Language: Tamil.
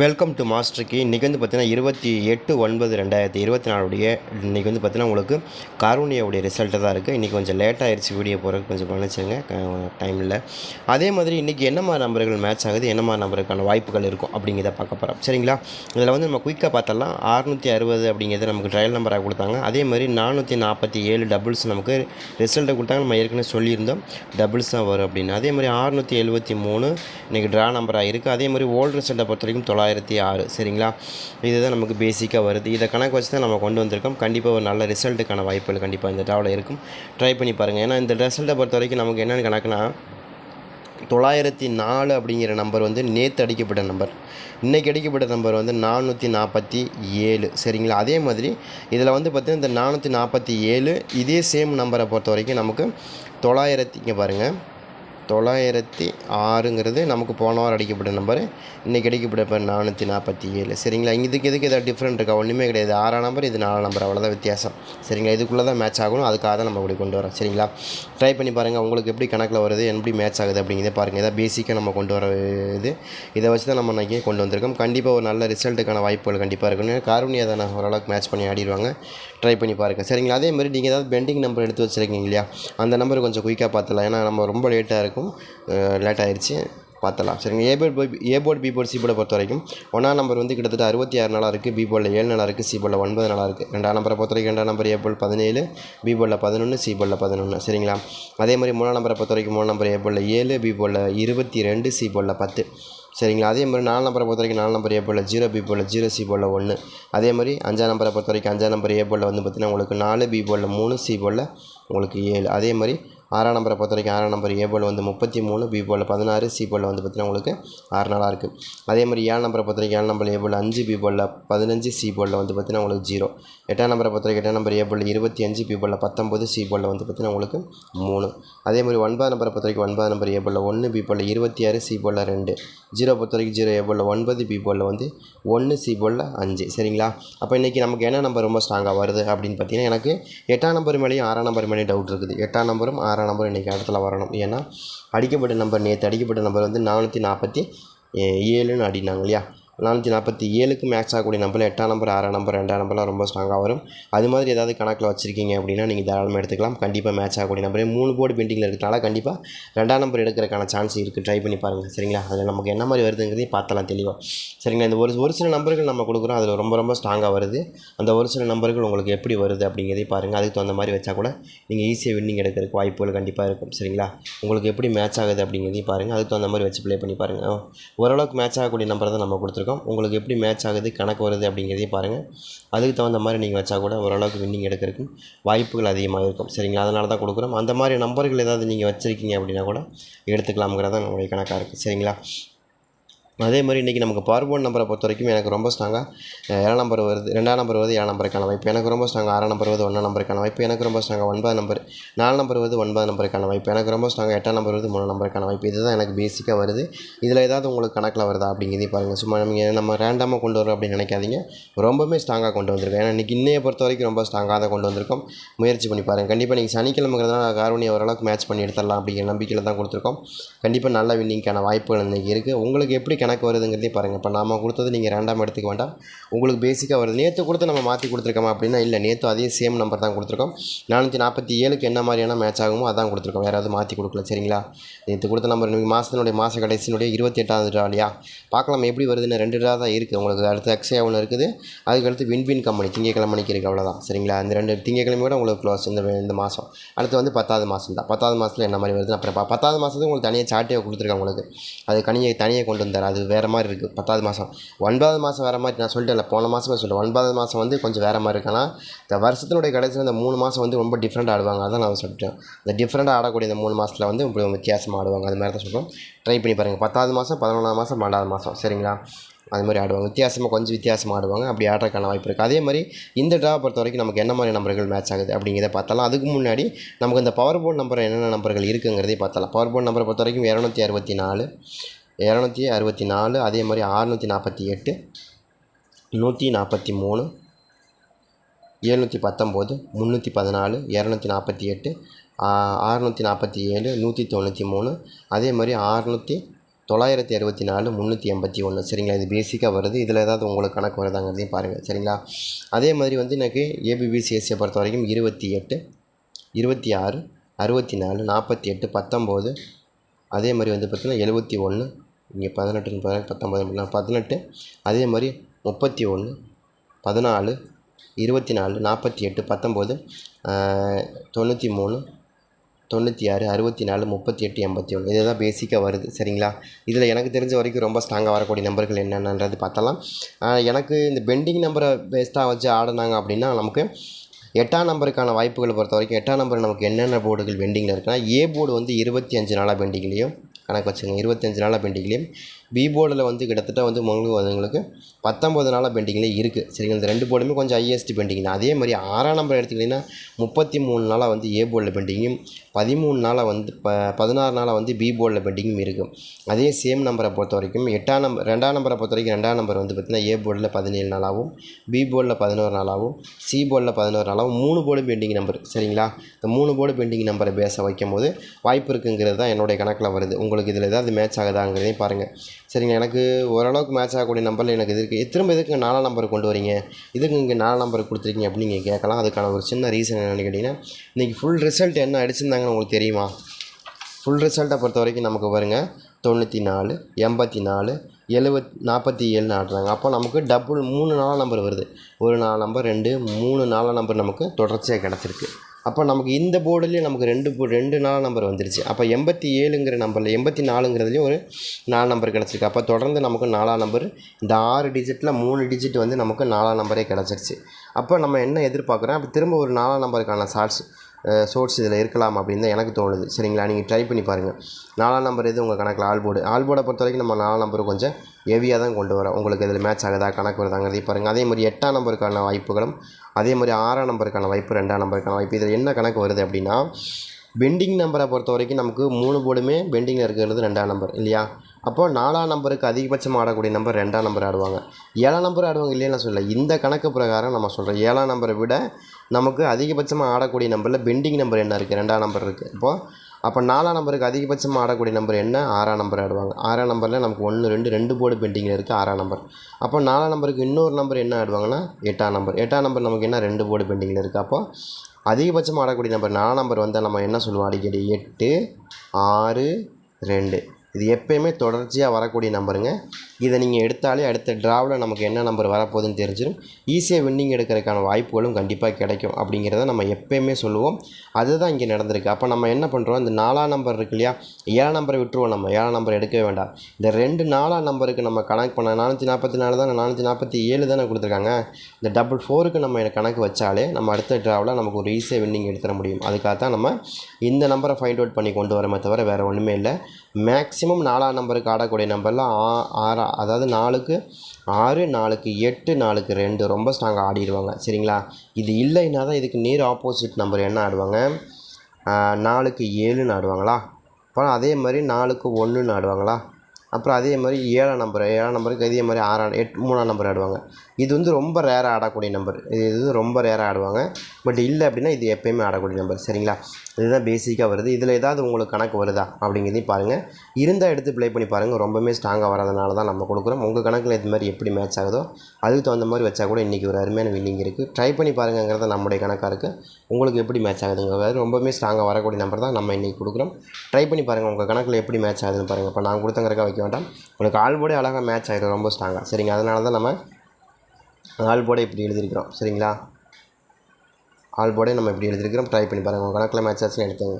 வெல்கம் டு மாஸ்டருக்கு இன்றைக்கி வந்து பார்த்தீங்கன்னா இருபத்தி எட்டு ஒன்பது ரெண்டாயிரத்தி இருபத்தி நாலுடைய இன்றைக்கி வந்து பார்த்தீங்கன்னா உங்களுக்கு காரூனியாவுடைய ரிசல்ட்டு தான் இருக்குது இன்றைக்கி கொஞ்சம் லேட் ஆயிடுச்சு வீடியோ போகிறதுக்கு கொஞ்சம் மன்னிச்சுங்க டைமில் அதே மாதிரி இன்றைக்கி என்ன மாதிரி நம்பர்கள் மேட்ச் ஆகுது? என்ன மாதிரி நம்பருக்கான வாய்ப்புகள் இருக்கும் அப்படிங்கிறத பார்க்க போகிறோம் சரிங்களா? இதில் வந்து நம்ம குயிக்காக பார்த்தலாம் அறுநூற்றி அறுபது அப்படிங்கிறது நமக்கு ட்ரையல் நம்பராக கொடுத்தாங்க. அதே மாதிரி நானூற்றி நாற்பத்தி ஏழு டபுள்ஸ் நமக்கு ரிசல்ட்டை கொடுத்தாங்க. நம்ம ஏற்கனவே சொல்லியிருந்தோம். டபுள்ஸ் தான் வரும் அப்படின்னு. அதே மாதிரி அறுநூற்றி எழுபத்தி மூணு இன்றைக்கி ட்ரா நம்பராக இருக்குது அதே மாதிரி ஓல்டு ரிசல்ட்டை பொறுத்த வரைக்கும் தொள்ளாயிரம் தொள்ளாயிரத்தி ஆறு சரிங்களா? இதுதான் நமக்கு பேசிக்காக வருது. இதை கணக்கு வச்சு தான் நம்ம கொண்டு வந்திருக்கோம். கண்டிப்பாக ஒரு நல்ல ரிசல்ட்டுக்கான வாய்ப்புகள் கண்டிப்பாக இந்த ட்ராவில் இருக்கும். ட்ரை பண்ணி பாருங்கள் ஏன்னா இந்த ரிசல்ட்டை பொறுத்த வரைக்கும் நமக்கு என்னென்னு கணக்குனா தொள்ளாயிரத்தி நாலு அப்படிங்கிற நம்பர் வந்து நேற்று அடிக்கப்பட்ட நம்பர் இன்றைக்கி அடிக்கப்பட்ட நம்பர் வந்து நானூற்றி நாற்பத்தி ஏழு சரிங்களா? அதே மாதிரி இதில் வந்து பார்த்திங்கன்னா இந்த நானூற்றி நாற்பத்தி ஏழு இதே சேம் நம்பரை பொறுத்த வரைக்கும் நமக்கு தொள்ளாயிரத்தி இங்கே பாருங்கள் தொள்ளாயிரத்தி ஆறுங்கிறது நமக்கு போன வாரம் அடிக்கப்பட்ட நம்பர். இன்றைக்கி அடிக்கப்பட்ட இப்போ நானூற்றி நாற்பத்தி ஏழு. சரிங்களா? இதுக்கு இதுக்கு ஏதாவது டிஃப்ரெண்ட் இருக்கா? ஒன்றுமே கிடையாது. ஆறாம் நம்பர் இது நாலாம் நம்பர். அவ்வளோதான் வித்தியாசம். சரிங்களா? இதுக்குள்ளே தான் மேட்ச் ஆகணும். அதுக்காக தான் நம்ம இப்படி கொண்டு வரோம். சரிங்களா? ட்ரை பண்ணி பாருங்கள் உங்களுக்கு எப்படி கணக்கில் வருது? எப்படி மேட்ச் ஆகுது அப்படிங்கிறத பாருங்கள் இதை பேசிக்காக நம்ம கொண்டு வர இது இதை வச்சு தான் நம்ம இன்றைக்கி கொண்டு வந்திருக்கோம். கண்டிப்பாக ஒரு நல்ல ரிசல்ட்டுக்கான வாய்ப்புகள் கண்டிப்பாக இருக்கணும். காரூனியாக தானே ஓரளவுக்கு மேட்ச் பண்ணி ஆடிடுவாங்க. ட்ரை பண்ணி பாருங்கள் சரிங்களா? அதே மாதிரி நீங்கள் ஏதாவது பெண்டிங் நம்பர் எடுத்து வச்சுருக்கீங்க இல்லையா? அந்த நம்பர் கொஞ்சம் குயிக்காக பார்த்துலாம் ஏன்னா நம்ம ரொம்ப லேட்டாக இருக்கும். லேட் ஆயிடுச்சு பார்த்தலாம் சரிங்க. ஏ போர்ட் போய் A board B board C போர்டை பொறுத்த வரைக்கும் ஒன்றாம் நம்பர் வந்து கிட்டத்தட்ட அறுபத்தி ஆறு நாளாக இருக்குது பி போர்டில் ஏழு நாளாக இருக்குது சி போர்டில் ஒன்பது நாளாக இருக்குது ரெண்டாம் நம்பரை பொறுத்த வரைக்கும் ரெண்டாம் நம்பர் ஏ போர்டு பதினேழு பி போர்டில் பதினொன்று சி போர்டில் பதினொன்று சரிங்களா? அதே மாதிரி மூணாம் நம்பரை பொறுத்த வரைக்கும் மூணு நம்பர் ஏ போர்டில் ஏழு பி போர்டில் இருபத்தி ரெண்டு சி போர்டில் பத்து. சரிங்களா? அதே மாதிரி நாலு நம்பரை பொறுத்த வரைக்கும் நாலு நம்பர் ஏ போல் ஜீரோ பி போல் ஜீரோ சி போல் ஒன்று அதே மாதிரி அஞ்சாம் நம்பரை பொறுத்த வரைக்கும் அஞ்சாம் நம்பர் ஏ போல் வந்து பார்த்திங்கன்னா உங்களுக்கு நாலு பி போல் மூணு சி போல் உங்களுக்கு ஏழு. அதே மாதிரி ஆறாம் நம்பரை பொறுத்த வரைக்கும் ஆறாம் நம்பர் ஏ போல் வந்து முப்பத்தி மூணு பி போல் பதினாறு சி போல் வந்து பார்த்திங்கன்னா உங்களுக்கு ஆறு நாளாக இருக்குது அதே மாதிரி ஏழு நம்பரை பொறுத்த வரைக்கும் ஏழு நம்பர் ஏ போல் அஞ்சு பி போல் பதினஞ்சு சி போலில் வந்து பார்த்திங்கன்னா உங்களுக்கு ஜீரோ எட்டாம் நம்பரை பொறுத்த வரைக்கும் எட்டாம் நம்பர் ஏ போல் இருபத்தி அஞ்சு பி போல் பத்தொம்பது சி போலில் வந்து பார்த்திங்கன்னா உங்களுக்கு மூணு. அதே மாதிரி ஒன்பது நம்பரை பொறுத்த வரைக்கும் ஒன்பது நம்பர் ஏ போல் ஒன்று பி போல் இருபத்தி ஆறு சி போல் ரெண்டு. ஜீரோ பொறுத்த வரைக்கும் ஜீரோ எவ்வளோ ஒன்பது பி போலில் வந்து ஒன்று சி போலில் அஞ்சு. சரிங்களா? அப்போ இன்றைக்கி நமக்கு என்ன நம்பர் ரொம்ப ஸ்ட்ராங்காக வருது அப்படின்னு பார்த்தீங்கன்னா எனக்கு எட்டாம் நம்பர் மேலேயும் ஆறாம் நம்பர் மேலேயும் டவுட் இருக்குது. எட்டாம் நம்பரும் ஆறாம் நம்பரும் இன்றைக்கி இடத்துல வரணும். ஏன்னா அடிக்கப்பட்ட நம்பர் நேற்று அடிக்கப்பட்ட நம்பர் வந்து நானூற்றி நாற்பத்தி ஏழுன்னு அடினாங்க இல்லையா? நானூற்றி நாற்பத்தி ஏழுக்கு மேட்ச் ஆகக்கூடிய நம்பர் எட்டாம் நம்பர் ஆறாம் நம்பர் ரெண்டாம் நம்பர்லாம் ரொம்ப ஸ்ட்ராங்காக வரும். அது மாதிரி ஏதாவது கணக்கில் வச்சுருக்கீங்க அப்படின்னா நீங்கள் தாராளமாக எடுத்துக்கலாம். கண்டிப்பாக மேட்ச் ஆகக்கூடிய நம்பரே மூணு போர்டு பெண்டிங்கில் இருக்கிறனால கண்டிப்பாக ரெண்டாம் நம்பர் எடுக்கிறதுக்கான சான்ஸ் இருக்குது ட்ரை பண்ணி பாருங்கள் சரிங்களா? அதில் நமக்கு என்ன மாதிரி வருதுங்கிறதையும் பார்த்தலாம் தெளிவாக சரிங்களா? இந்த ஒரு ஒரு சில நம்பர்கள் நம்ம கொடுக்குறோம். அதில் ரொம்ப ரொம்ப ஸ்ட்ராங்காக வருது. அந்த ஒரு சில நம்பர்கள் உங்களுக்கு எப்படி வருது அப்படிங்கிறதையும் பாருங்கள் அதுக்கு தகுந்த மாதிரி வச்சா கூட நீங்கள் ஈஸியாக வின்னிங் எடுக்கிறதுக்கு வாய்ப்புகள் கண்டிப்பாக இருக்கும். சரிங்களா? உங்களுக்கு எப்படி மேட்ச் ஆகுது அப்படிங்கிறதையும் பாருங்கள் அதுக்கு தகுந்த மாதிரி வச்சு ப்ளே பண்ணி பாருங்கள் ஓரளவுக்கு மேட்ச் ஆகக்கூடிய நம்பர் தான் நம்ம கொடுத்துருக்கோம். உங்களுக்கு எப்படி மேட்ச் ஆகுது கணக்கு வருது அப்படிங்கிறதையும் பாருங்கள் அதுக்கு தகுந்த மாதிரி நீங்கள் வச்சா கூட ஓரளவுக்கு வின்னிங் எடுக்கிறதுக்கு வாய்ப்புகள் அதிகமாக இருக்கும். சரிங்களா? அதனால தான் கொடுக்குறோம். அந்த மாதிரி நம்பர்கள் ஏதாவது நீங்கள் வச்சுருக்கீங்க அப்படின்னா கூட எடுத்துக்கலாம்ங்கிறதான் நம்மளுடைய கணக்காக இருக்குது சரிங்களா? அதே மாதிரி இன்றைக்கி நமக்கு பவர் போர்டு நம்பரை பொறுத்த வரைக்கும் எனக்கு ரொம்ப ஸ்ட்ராங்காக ஏழாம் நம்பர் வருது ரெண்டாம் நம்பர் வருது ஏழாம் நம்பருக்கான வாய்ப்பு எனக்கு ரொம்ப ஸ்ட்ராங்காக ஆறாம் நம்பர் வருது ஒன்றாம் நம்பருக்கான வாய்ப்பு எனக்கு ரொம்ப ஸ்ட்ராங்காக ஒன்பது நம்பர் நாலு நம்பர் வருது ஒன்பது நம்பருக்கான வாய்ப்பு எனக்கு ரொம்ப ஸ்ட்ராங்காக எட்டாம் நம்பர் வருது மூணு நம்பருக்கான வாய்ப்பு இதுதான் எனக்கு பேசிக்காக வருது. இதில் ஏதாவது உங்களுக்கு கணக்கில் வருதா அப்படிங்கிறதே பாருங்கள் சும்மா நீங்கள் நம்ம ரேண்டமாக கொண்டு வரோம் அப்படின்னு நினைக்காதீங்க. ரொம்பவுமே ஸ்ட்ராங்காக கொண்டு வந்திருக்கோம். ஏன்னா இன்றைக்கி இன்னையை பொறுத்த வரைக்கும் ரொம்ப ஸ்ட்ராங்காக தான் கொண்டு வந்திருக்கோம். முயற்சி பண்ணி பாருங்கள் கண்டிப்பாக நீங்கள் சனிக்கிழமைங்கிறதுனால காரணியை ஓரளவுக்கு மேட்ச் பண்ணி எடுத்துடலாம் அப்படிங்கிற நம்பிக்கையில் தான் கொடுத்துருக்கோம். கண்டிப்பாக நல்ல வின்னிங்க்கான வாய்ப்புகள் இன்றைக்கி இருக்குது உங்களுக்கு எப்படி கணக்கு வருதுங்கிறதையும் பாருங்கள் இப்போ நாம கொடுத்தது நீங்கள் ரேண்டாம் எடுத்துக்க வேண்டாம். உங்களுக்கு பேசிக்காக வருது. நேற்று கொடுத்து நம்ம மாற்றி கொடுத்துருக்கோமா அப்படின்னா இல்லை நேற்று அதே சேம் நம்பர் தான் கொடுத்துருக்கோம். நானூற்றி நாற்பத்தி ஏழுக்கு என்ன மாதிரியான மேட்ச் ஆகுமோ அதான் கொடுத்துருக்கோம். வேறு எதுவும் மாற்றி கொடுக்கல சரிங்களா? நேற்று கொடுத்த நம்பர் நீங்கள் மாதத்தினுடைய மாத கடைசியினுடைய இருபத்தி எட்டாவது ரூபா இல்லையா? பார்க்கலாம் எப்படி வருதுன்னு ரெண்டு ரூபா தான் இருக்குது உங்களுக்கு அடுத்து அக்ஸயா ஒன்று இருக்குது. அதுக்கடுத்து வின்பின் கம்பெனி திங்கக்கிழமைக்கு இருக்குது அவ்வளோதான் சரிங்களா? இந்த ரெண்டு திங்கக்கிழமையோட உங்களுக்கு க்ளோஸ் இந்த இந்த மாதம் அடுத்து வந்து பத்தாவது மாதம் தான். பத்தாவது மாதத்தில் என்ன மாதிரி வருதுன்னு அப்புறம் பத்தாவது மாதத்துக்கு உங்களுக்கு தனியாக சார்ட்டே கொடுத்துருக்காங்க உங்களுக்கு. அது கனியை தனியாக கொண்டு வந்தார். அது வேறு மாதிரி இருக்குது பத்தாவது மாதம் ஒன்பதாவது மாதம் வேறு மாதிரி நான் சொல்லிட்டேன்ல போன மாதமே சொல்லிட்டேன் ஒன்பதாவது மாதம் வந்து கொஞ்சம் வேறு மாதிரி இருக்கலாம் இந்த வருஷத்தினுடைய கடைசியில் இந்த மூணு மாதம் வந்து ரொம்ப டிஃப்ரெண்ட் ஆடுவாங்க. அதான் நான் சொல்லிட்டேன். இந்த டிஃப்ரெண்ட்டாக ஆடக்கூடிய இந்த மூணு மாதத்தில் வந்து இப்படி வித்தியாசமாக ஆடுவாங்க. அது மாதிரி தான் சொல்கிறோம் ட்ரை பண்ணி பாருங்கள் பத்தாவது மாதம் பதினொன்றாம் மாதம் பன்னெண்டாவது மாதம் சரிங்களா? அது மாதிரி ஆடுவாங்க. வித்தியாசமாக கொஞ்சம் வித்தியாசமாக ஆடுவாங்க. அப்படி ஆடுறதுக்கான வாய்ப்பு இருக்குது அதே மாதிரி இந்த ட்ரா பொறுத்த வரைக்கும் நமக்கு என்ன மாதிரி நம்பர்கள் மேட்ச் ஆகுது அப்படிங்கிறத பார்த்தாலும் அதுக்கு முன்னாடி நமக்கு இந்த பவர் போர்டு நம்பர் என்னென்ன நம்பர்கள் இருக்குங்கிறதே பார்த்தலாம் பவர் போர்டு நம்பரை பொறுத்த வரைக்கும் இரநூத்தி அறுபத்தி நாலு இரநூத்தி அறுபத்தி நாலு அதே மாதிரி ஆறுநூற்றி நாற்பத்தி எட்டு நூற்றி நாற்பத்தி மூணு எழுநூற்றி பத்தொம்போது முந்நூற்றி பதினாலு இரநூத்தி நாற்பத்தி எட்டு ஆறுநூற்றி நாற்பத்தி ஏழு நூற்றி தொண்ணூற்றி மூணு அதே மாதிரி ஆறுநூற்றி தொள்ளாயிரத்தி அறுபத்தி நாலு முந்நூற்றி எண்பத்தி ஒன்று. சரிங்களா? இது பேசிக்காக வருது. இதில் ஏதாவது உங்களுக்கு கணக்கு வருதாங்கிறதையும் பாருங்கள் சரிங்களா? அதே மாதிரி வந்து எனக்கு ஏபிபிசிஎஸ்சியை பொறுத்த வரைக்கும் இருபத்தி எட்டு இருபத்தி ஆறு அறுபத்தி நாலு நாற்பத்தி எட்டு பத்தொம்போது அதே மாதிரி வந்து பார்த்திங்கன்னா எழுபத்தி ஒன்று இங்கே பதினெட்டுன்னு பதினெட்டு பத்தொம்பது பதினெட்டு அதே மாதிரி முப்பத்தி ஒன்று பதினாலு இருபத்தி நாலு நாற்பத்தி எட்டு பத்தொம்போது தொண்ணூற்றி மூணு தொண்ணூற்றி ஆறு அறுபத்தி நாலு முப்பத்தி எட்டு எண்பத்தி ஒன்று இதுதான் பேசிக்காக வருது. சரிங்களா? இதில் எனக்கு தெரிஞ்ச வரைக்கும் ரொம்ப ஸ்ட்ராங்காக வரக்கூடிய நம்பர்கள் என்னென்னன்றது பார்த்தலாம் எனக்கு இந்த பெண்டிங் நம்பரை பெஸ்ட்டாக வச்சு ஆடினாங்க அப்படின்னா நமக்கு எட்டாம் நம்பருக்கான வாய்ப்புகளை பொறுத்த வரைக்கும் எட்டாம் நம்பர் நமக்கு என்னென்ன போர்டுகள் பெண்டிங்கில் இருக்குன்னா ஏ போர்டு வந்து இருபத்தி அஞ்சு நாளாக பெண்டிங்லேயும் கணக்கு வச்சுக்கோங்க. இருபத்தஞ்சு நாளாக பெண்டிங்லேயும். பி போர்டில் வந்து கிட்டத்தட்ட வந்து உங்களுக்கு அதுங்களுக்கு பத்தொம்பது நாளாக பெண்டிங்லேயே இருக்குது சரிங்களா? இந்த ரெண்டு போர்டுமே கொஞ்சம் ஹையஸ்ட் பெண்டிங் தான். அதே மாதிரி ஆறாம் நம்பர் எடுத்துக்கிட்டிங்கன்னா முப்பத்தி மூணு நாளாக வந்து ஏ போர்டில் பெண்டிங்கும் பதிமூணு நாளாக வந்து ப பதினாறு நாளாக வந்து பி போர்டில் பெண்டிங்கும் இருக்கும் அதே சேம் நம்பரை பொறுத்த வரைக்கும் எட்டாம் நம்பர் ரெண்டாம் நம்பரை பொறுத்த வரைக்கும் ரெண்டாம் நம்பர் வந்து பார்த்திங்கன்னா ஏ போர்டில் பதினேழு நாளாகவும் பி போர்டில் பதினோரு நாளாகவும் சி போர்டில் பதினோரு நாளாகவும் மூணு போர்டு பெண்டிங் நம்பர் சரிங்களா? இந்த மூணு போர்டு பெண்டிங் நம்பரை பேச வைக்கும் போது வாய்ப்பு இருக்குங்கிறது தான் என்னுடைய கணக்கில் வருது. உங்களுக்கு இதில் ஏதாவது மேட்ச் ஆகுதாங்கிறதையும் பாருங்கள் சரிங்க எனக்கு ஓரளவுக்கு மேட்ச் ஆகக்கூடிய நம்பரில் எனக்கு இது இருக்குது திரும்ப எதுக்கு நாலாம் நம்பர் கொண்டு வரீங்க? இதுக்கு இங்கே நாலாம் நம்பர் கொடுத்துருக்கீங்க அப்படின்னு நீங்கள் கேட்கலாம். அதுக்கான ஒரு சின்ன ரீசன் என்னென்னு கேட்டிங்கன்னா இன்றைக்கி ஃபுல் ரிசல்ட் என்ன அடிச்சிருந்தாங்கன்னு உங்களுக்கு தெரியுமா? ஃபுல் ரிசல்ட்டை பொறுத்த வரைக்கும் நமக்கு வருங்க தொண்ணூற்றி நாலு எண்பத்தி நாலு எழுவத் நாற்பத்தி ஏழுன்னு ஆடுறாங்க. அப்போ நமக்கு டபுள் மூணு நாலாம் நம்பர் வருது. ஒரு நாலு நம்பர் ரெண்டு மூணு நாலாம் நம்பர் நமக்கு தொடர்ச்சியாக கிடச்சிருக்கு. அப்போ நமக்கு இந்த போர்டுலேயே நமக்கு ரெண்டு போ ரெண்டு நாலு நம்பர் வந்துருச்சு. அப்போ எண்பத்தி ஏழுங்கிற நம்பரில் எண்பத்தி நாலுங்கிறதுலையும் ஒரு நாலு நம்பர் கிடச்சிருக்கு. அப்போ தொடர்ந்து நமக்கு நாலாம் நம்பர் இந்த ஆறு டிஜிட்டில் மூணு டிஜிட் வந்து நமக்கு நாலாம் நம்பரே கிடச்சிருச்சு. அப்போ நம்ம என்ன எதிர்பார்க்குறோம்? அப்போ திரும்ப ஒரு நாலாம் நம்பருக்கான சார்ட்ஸ் சோர்ஸ் இதில் இருக்கலாம் அப்படின்னு தான் எனக்கு தோணுது. சரிங்களா? நீங்கள் ட்ரை பண்ணி பாருங்கள் நாலாம் நம்பர் எது? உங்கள் கணக்கில் ஆல் போர்டு ஆல் போர்டை பொறுத்த வரைக்கும் நம்ம நாலாம் நம்பர் கொஞ்சம் ஹெவியாக தான் கொண்டு வரோம். உங்களுக்கு இதில் மேட்ச் ஆகுதா? கணக்கு வருதாங்கிறதையும் பாருங்கள் அதே மாதிரி எட்டாம் நம்பருக்கான வாய்ப்புகளும் அதே மாதிரி ஆறாம் நம்பருக்கான வாய்ப்பு ரெண்டாம் நம்பருக்கான வாய்ப்பு இதில் என்ன கணக்கு வருது அப்படின்னா பெண்டிங் நம்பரை பொறுத்த வரைக்கும் நமக்கு மூணு போர்டுமே பெண்டிங்கில் இருக்கிறது ரெண்டாம் நம்பர் இல்லையா? அப்போது நாலாம் நம்பருக்கு அதிகபட்சமாக ஆடக்கூடிய நம்பர் ரெண்டாம் நம்பர் ஆடுவாங்க. ஏழாம் நம்பர் ஆடுவாங்க இல்லையா நான் இந்த கணக்கு பிரகாரம் நம்ம சொல்கிறோம் ஏழாம் நம்பரை விட நமக்கு அதிகபட்சமாக ஆடக்கூடிய நம்பரில் பெண்டிங் நம்பர் என்ன இருக்குது ரெண்டாம் நம்பர் இருக்குது இப்போது அப்போ நாலாம் நம்பருக்கு அதிகபட்சமாக ஆடக்கூடிய நம்பர் என்ன? ஆறாம் நம்பர் ஆடுவாங்க. ஆறாம் நம்பரில் நமக்கு ஒன்று ரெண்டு ரெண்டு போர்டு பெண்டிங்கில் இருக்குது ஆறாம் நம்பர் அப்போ நாலாம் நம்பருக்கு இன்னொரு நம்பர் என்ன ஆடுவாங்கன்னா? எட்டாம் நம்பர் எட்டாம் நம்பர் நமக்கு என்ன? ரெண்டு போர்டு பெண்டிங்கில் இருக்குது அப்போ அதிகபட்சமாக ஆடக்கூடிய நம்பர் நாலாம் நம்பர் வந்தால் நம்ம என்ன சொல்லுவோம்? அடிக்கடி எட்டு ஆறு ரெண்டு. இது எப்பயுமே தொடர்ச்சியாக வரக்கூடிய நம்பருங்க. இதை நீங்கள் எடுத்தாலே அடுத்த ட்ராவில் நமக்கு என்ன நம்பர் வரப்போகுதுன்னு தெரிஞ்சிடும் ஈஸியாக வின்னிங் எடுக்கிறதுக்கான வாய்ப்புகளும் கண்டிப்பாக கிடைக்கும் அப்படிங்கிறத நம்ம எப்பயுமே சொல்லுவோம். அதுதான் இங்கே நடந்திருக்கு. அப்போ நம்ம என்ன பண்ணுறோம் இந்த நாலாம் நம்பர் இருக்கு இல்லையா? ஏழாம் நம்பரை விட்டுருவோம் நம்ம. ஏழாம் நம்பர் எடுக்கவே வேண்டாம். இந்த ரெண்டு நாலாம் நம்பருக்கு நம்ம கணக்கு பண்ண நானூற்றி நாற்பத்தி நாலு தான் நானூற்றி நாற்பத்தி ஏழு தானே கொடுத்துருக்காங்க. இந்த டபுள் ஃபோருக்கு நம்ம கணக்கு வச்சாலே நம்ம அடுத்த ட்ராவில் நமக்கு ஒரு ஈஸியாக வின்னிங் எடுத்துட முடியும். அதுக்காக தான் நம்ம இந்த நம்பரை ஃபைண்ட் அவுட் பண்ணி கொண்டு வரமே தவிர வேறு ஒன்றுமே இல்லை. மேக்ஸ் மேக்ஸிமம் நாலாம் நம்பருக்கு ஆடக்கூடிய நம்பர்லாம் ஆ ஆறா அதாவது நாலுக்கு ஆறு நாலுக்கு எட்டு நாலுக்கு ரெண்டு ரொம்ப ஸ்ட்ராங்காக ஆடிடுவாங்க. சரிங்களா? இது இல்லைன்னா தான் இதுக்கு நேர் ஆப்போசிட் நம்பர் என்ன ஆடுவாங்க? நாலுக்கு ஏழுன்னு ஆடுவாங்களா? அப்புறம் அதே மாதிரி நாலுக்கு ஒன்றுன்னு ஆடுவாங்களா? அப்புறம் அதே மாதிரி ஏழாம் நம்பர் ஏழாம் நம்பருக்கு இதே மாதிரி ஆறாம் எட் மூணாம் நம்பர் ஆடுவாங்க. இது வந்து ரொம்ப ரேராக ஆடக்கூடிய நம்பர் இது இது ரொம்ப ரேராக ஆடுவாங்க. பட் இல்லை அப்படின்னா இது எப்போயுமே ஆடக்கூடிய நம்பர் சரிங்களா? இதுதான் பேசிக்காக வருது. இதில் ஏதாவது உங்களுக்கு கணக்கு வருதா? அப்படிங்கிறதையும் பாருங்கள் இருந்தால் எடுத்து ப்ளே பண்ணி பாருங்கள் ரொம்பவுமே ஸ்ட்ராங்காக வரதுனால தான் நம்ம கொடுக்குறோம். உங்கள் கணக்கில் இது மாதிரி எப்படி மேட்ச் ஆகுதோ அதுக்கு தகுந்த மாதிரி வச்சா கூட இன்றைக்கி ஒரு அருமையான வின்னிங் இருக்குது ட்ரை பண்ணி பாருங்கங்கிறது நம்முடைய கணக்காக இருக்குது உங்களுக்கு எப்படி மேட்ச் ஆகுதுங்க? ரொம்பவுமே ஸ்ட்ராங்காக வரக்கூடிய நம்பர் தான் நம்ம இன்றைக்கி கொடுக்குறோம். ட்ரை பண்ணி பாருங்கள் உங்கள் கணக்கில் எப்படி மேட்ச் ஆகுதுன்னு பாருங்கள் இப்போ நான் கொடுத்தங்கிறக்கா வைக்க வேண்டாம் உங்களுக்கு ஆல் போர்டே அழகாக மேட்ச் ஆகிடும் ரொம்ப ஸ்ட்ராங்காக சரிங்க அதனால தான் நம்ம ஆல் போர்டே இப்படி எழுதியிருக்கிறோம். சரிங்களா? ஆல் போர்டே நம்ம இப்படி எழுதியிருக்கிறோம். ட்ரை பண்ணி பாருங்கள் உங்கள் கணக்கில் மேட்ச் ஆச்சுன்னு எடுத்துங்க